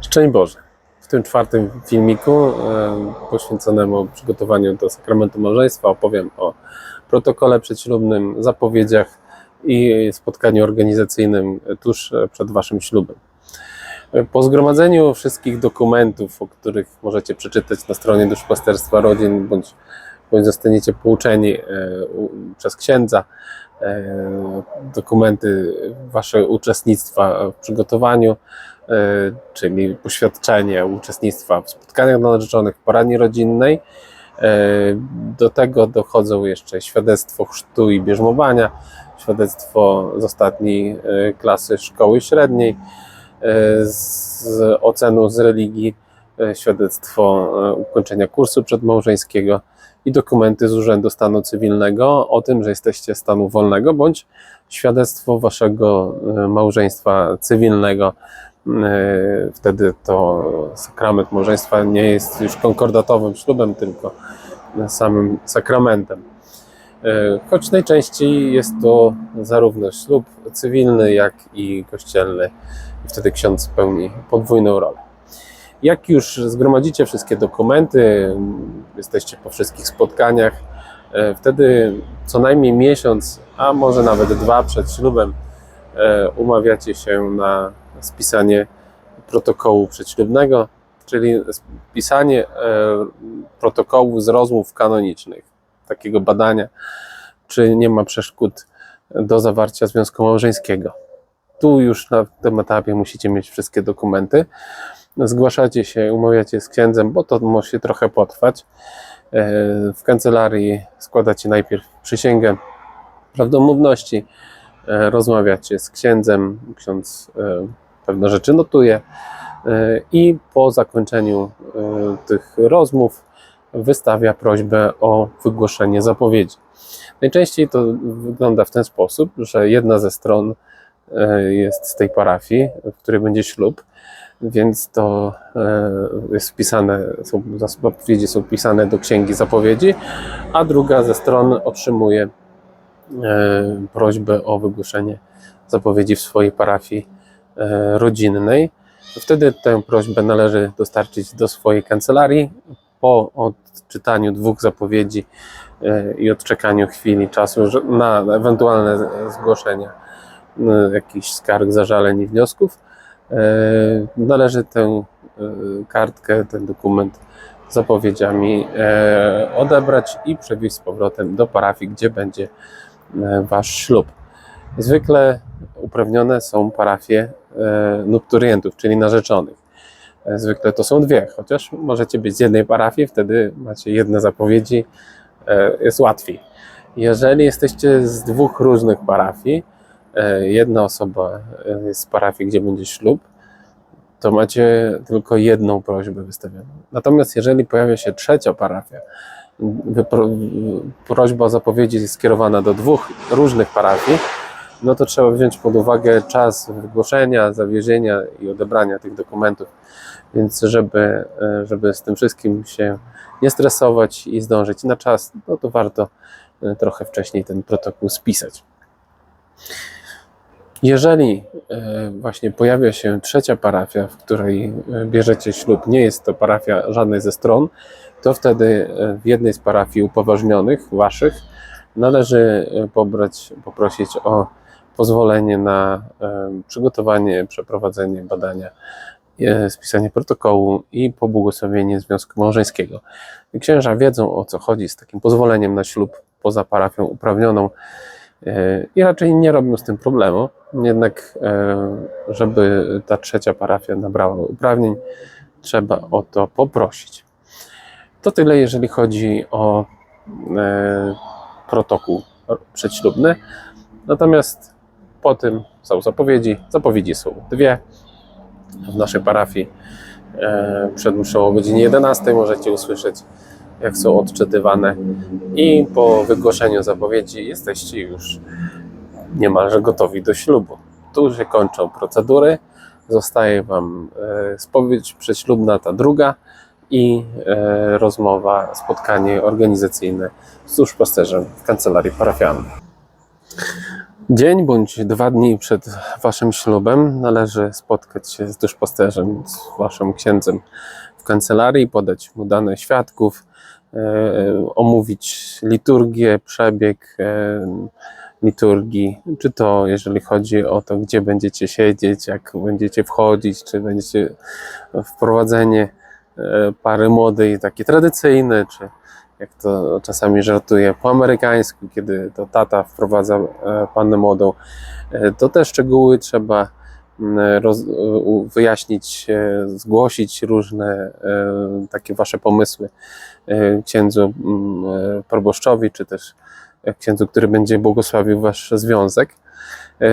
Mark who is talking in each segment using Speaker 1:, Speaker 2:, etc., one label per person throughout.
Speaker 1: Szczęść Boże. W tym czwartym filmiku e, poświęconemu przygotowaniu do sakramentu małżeństwa opowiem o protokole przedślubnym, zapowiedziach i spotkaniu organizacyjnym tuż przed Waszym ślubem. E, Po zgromadzeniu wszystkich dokumentów, o których możecie przeczytać na stronie Duszpasterstwa Rodzin, bądź, bądź zostaniecie pouczeni e, przez księdza, e, dokumenty Wasze uczestnictwa w przygotowaniu, e, czyli poświadczenie uczestnictwa w spotkaniach dla narzeczonych, poradni rodzinnej. Do tego dochodzą jeszcze świadectwo chrztu i bierzmowania, świadectwo z ostatniej klasy szkoły średniej, z ocenu z religii, świadectwo ukończenia kursu przedmałżeńskiego i dokumenty z Urzędu Stanu Cywilnego o tym, że jesteście stanu wolnego, bądź świadectwo waszego e, małżeństwa cywilnego. E, Wtedy to sakrament małżeństwa nie jest już konkordatowym ślubem, tylko samym sakramentem. E, Choć najczęściej jest to zarówno ślub cywilny, jak i kościelny. I wtedy ksiądz pełni podwójną rolę. Jak już zgromadzicie wszystkie dokumenty, jesteście po wszystkich spotkaniach, e, wtedy co najmniej miesiąc, a może nawet dwa przed ślubem e, umawiacie się na spisanie protokołu przedślubnego, czyli spisanie e, protokołu z rozmów kanonicznych, takiego badania, czy nie ma przeszkód do zawarcia związku małżeńskiego. Tu już na tym etapie musicie mieć wszystkie dokumenty. Zgłaszacie się, umawiacie z księdzem, bo to się trochę potrwać. E, W kancelarii składacie najpierw przysięgę prawdomówności, e, rozmawiacie z księdzem, ksiądz e, pewne rzeczy notuje i po zakończeniu tych rozmów wystawia prośbę o wygłoszenie zapowiedzi. Najczęściej to wygląda w ten sposób, że jedna ze stron jest z tej parafii, w której będzie ślub, więc to e, jest wpisane, są, zapowiedzi są wpisane do księgi zapowiedzi, a druga ze stron otrzymuje e, prośbę o wygłoszenie zapowiedzi w swojej parafii e, rodzinnej. Wtedy tę prośbę należy dostarczyć do swojej kancelarii. Po odczytaniu dwóch zapowiedzi e, i odczekaniu chwili czasu na ewentualne zgłoszenia e, jakichś skarg, zażaleń i wniosków, e, należy tę e, kartkę, ten dokument z zapowiedziami e, odebrać i przewieźć z powrotem do parafii, gdzie będzie e, wasz ślub. Zwykle uprawnione są parafie e, nupturientów, czyli narzeczonych. E, Zwykle to są dwie, chociaż możecie być z jednej parafii, wtedy macie jedne zapowiedzi, e, jest łatwiej. Jeżeli jesteście z dwóch różnych parafii, e, jedna osoba e, z parafii, gdzie będzie ślub, to macie tylko jedną prośbę wystawioną. Natomiast jeżeli pojawia się trzecia parafia, prośba o zapowiedzi jest skierowana do dwóch różnych parafii, no to trzeba wziąć pod uwagę czas wygłoszenia, zawiezienia i odebrania tych dokumentów. Więc żeby, e, żeby z tym wszystkim się nie stresować i zdążyć na czas, no to warto e, trochę wcześniej ten protokół spisać. Jeżeli e, właśnie pojawia się trzecia parafia, w której e, bierzecie ślub, nie jest to parafia żadnej ze stron, to wtedy e, w jednej z parafii upoważnionych, waszych, należy pobrać, poprosić o pozwolenie na przygotowanie, przeprowadzenie badania, spisanie protokołu i pobłogosławienie związku małżeńskiego. Księża wiedzą o co chodzi z takim pozwoleniem na ślub poza parafią uprawnioną i raczej nie robią z tym problemu. Jednak, e, żeby ta trzecia parafia nabrała uprawnień, trzeba o to poprosić. To tyle, jeżeli chodzi o e, protokół przedślubny. Natomiast po tym są zapowiedzi. Zapowiedzi są dwie. W naszej parafii e, przed mszą o godzinie 11 możecie usłyszeć, jak są odczytywane. I po wygłoszeniu zapowiedzi jesteście już niemalże gotowi do ślubu. Tu się kończą procedury. Zostaje Wam e, spowiedź przedślubna, ta druga i e, rozmowa, spotkanie organizacyjne z duszpasterzem w kancelarii parafialnej. Dzień bądź dwa dni przed Waszym ślubem należy spotkać się z duszpasterzem, z Waszym księdzem w kancelarii, podać mu dane świadków, e, omówić liturgię, przebieg liturgii, czy to jeżeli chodzi o to, gdzie będziecie siedzieć, jak będziecie wchodzić, czy będziecie wprowadzenie e, pary młodej, takie tradycyjne, czy jak to czasami żartuję, po amerykańsku, kiedy to tata wprowadza e, pannę młodą, e, to te szczegóły trzeba roz, wyjaśnić, zgłosić różne takie wasze pomysły księdzu proboszczowi, czy też księdzu, który będzie błogosławił wasz związek. E,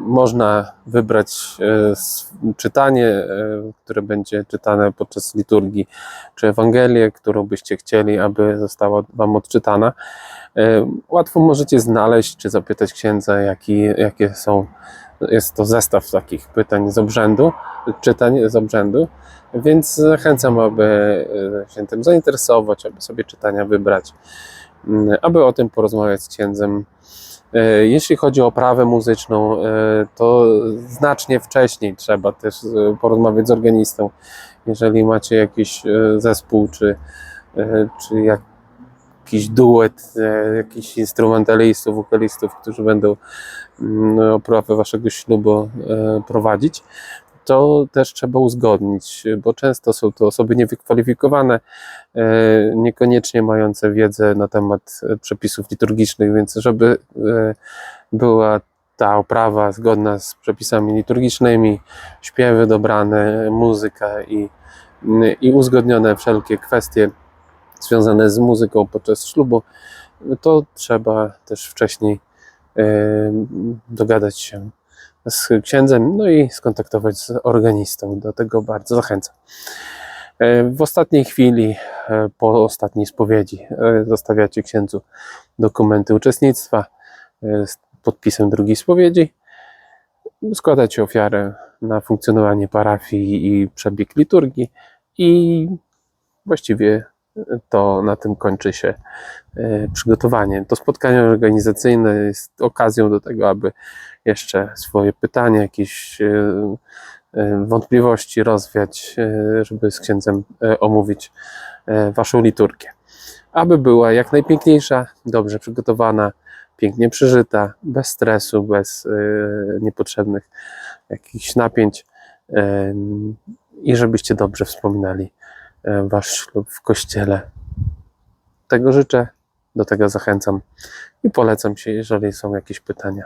Speaker 1: Można wybrać e, czytanie, e, które będzie czytane podczas liturgii, czy Ewangelię, którą byście chcieli, aby została Wam odczytana. Łatwo możecie znaleźć, czy zapytać księdza, jaki, jakie są. Jest to zestaw takich pytań z obrzędu, czytań z obrzędu, więc zachęcam, aby się tym zainteresować, aby sobie czytania wybrać, aby o tym porozmawiać z księdzem. E, Jeśli chodzi o oprawę muzyczną, e, to znacznie wcześniej trzeba też e, porozmawiać z organistą. Jeżeli macie jakiś zespół, czy, czy jakiś duet, jakichś instrumentalistów, wokalistów, którzy będą mm, oprawę waszego ślubu prowadzić, to też trzeba uzgodnić, bo często są to osoby niewykwalifikowane, e, niekoniecznie mające wiedzę na temat e, przepisów liturgicznych, więc żeby e, była ta oprawa zgodna z przepisami liturgicznymi, śpiewy dobrane, muzyka i, i uzgodnione wszelkie kwestie związane z muzyką podczas ślubu, to trzeba też wcześniej dogadać się z księdzem, no i skontaktować z organistą. Do tego bardzo zachęcam. E, W ostatniej chwili, e, po ostatniej spowiedzi, e, zostawiacie księdzu dokumenty uczestnictwa z podpisem drugiej spowiedzi. Składacie ofiarę na funkcjonowanie parafii i przebieg liturgii i właściwie to na tym kończy się e, przygotowanie. To spotkanie organizacyjne jest okazją do tego, aby jeszcze swoje pytania, jakieś e, e, wątpliwości rozwiać, żeby z księdzem omówić waszą liturgię. Aby była jak najpiękniejsza, dobrze przygotowana, pięknie przeżyta, bez stresu, bez niepotrzebnych jakichś napięć i żebyście dobrze wspominali wasz ślub w kościele. Tego życzę, do tego zachęcam i polecam się, jeżeli są jakieś pytania.